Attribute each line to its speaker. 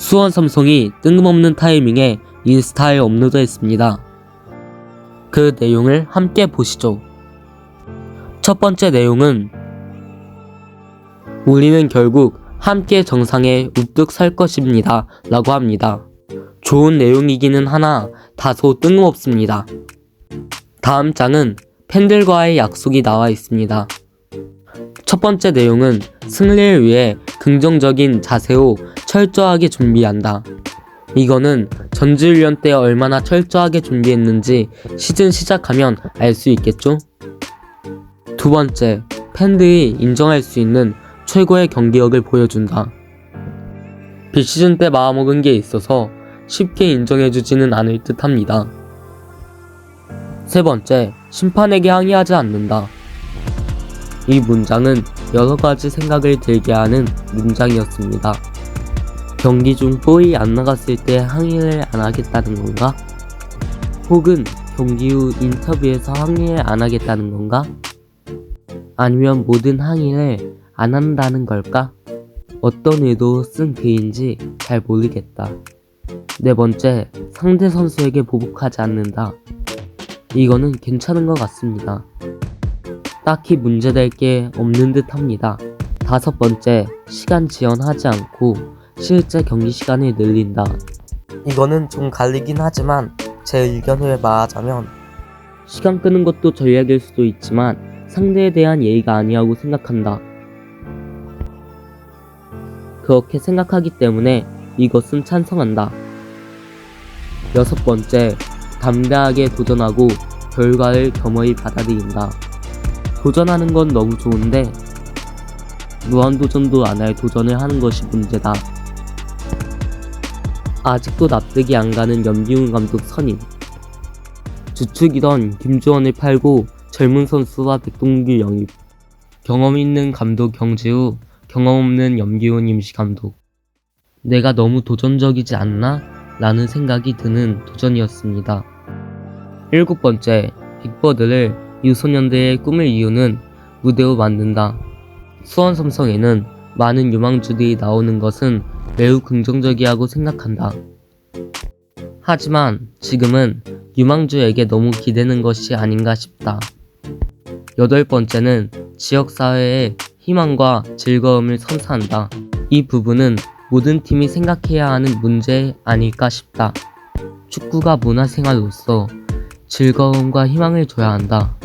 Speaker 1: 수원 삼성이 뜬금없는 타이밍에 인스타에 업로드했습니다. 그 내용을 함께 보시죠. 첫 번째 내용은 우리는 결국 함께 정상에 우뚝 설 것입니다. 라고 합니다. 좋은 내용이기는 하나 다소 뜬금없습니다. 다음 장은 팬들과의 약속이 나와 있습니다. 첫 번째 내용은 승리를 위해 긍정적인 자세로 철저하게 준비한다. 이거는 전지훈련 때 얼마나 철저하게 준비했는지 시즌 시작하면 알 수 있겠죠? 두 번째, 팬들이 인정할 수 있는 최고의 경기력을 보여준다. 비시즌 때 마음먹은 게 있어서 쉽게 인정해주지는 않을 듯 합니다. 세 번째, 심판에게 항의하지 않는다. 이 문장은 여러 가지 생각을 들게 하는 문장이었습니다. 경기 중 볼이 안 나갔을 때 항의를 안 하겠다는 건가? 혹은 경기 후 인터뷰에서 항의를 안 하겠다는 건가? 아니면 모든 항의를 안 한다는 걸까? 어떤 의도로 쓴 글인지 잘 모르겠다. 네 번째, 상대 선수에게 보복하지 않는다. 이거는 괜찮은 것 같습니다. 딱히 문제될 게 없는 듯 합니다. 다섯 번째, 시간 지연하지 않고 실제 경기 시간을 늘린다. 이거는 좀 갈리긴 하지만 제 의견을 말하자면 시간 끄는 것도 전략일 수도 있지만 상대에 대한 예의가 아니라고 생각한다. 그렇게 생각하기 때문에 이것은 찬성한다. 여섯 번째, 담대하게 도전하고 결과를 겸허히 받아들인다. 도전하는 건 너무 좋은데 무한도전도 안 할 도전을 하는 것이 문제다. 아직도 납득이 안 가는 염기훈 감독 선임. 주축이던 김주원을 팔고 젊은 선수와 백동규 영입. 경험 있는 감독 경지후 경험 없는 염기훈 임시 감독. 내가 너무 도전적이지 않나? 라는 생각이 드는 도전이었습니다. 일곱 번째, 빅버드를 유소년들의 꿈을 이루는 무대로 만든다. 수원 삼성에는 많은 유망주들이 나오는 것은 매우 긍정적이라고 생각한다. 하지만 지금은 유망주에게 너무 기대는 것이 아닌가 싶다. 여덟 번째는 지역사회의 희망과 즐거움을 선사한다. 이 부분은 모든 팀이 생각해야 하는 문제 아닐까 싶다. 축구가 문화생활로서 즐거움과 희망을 줘야 한다.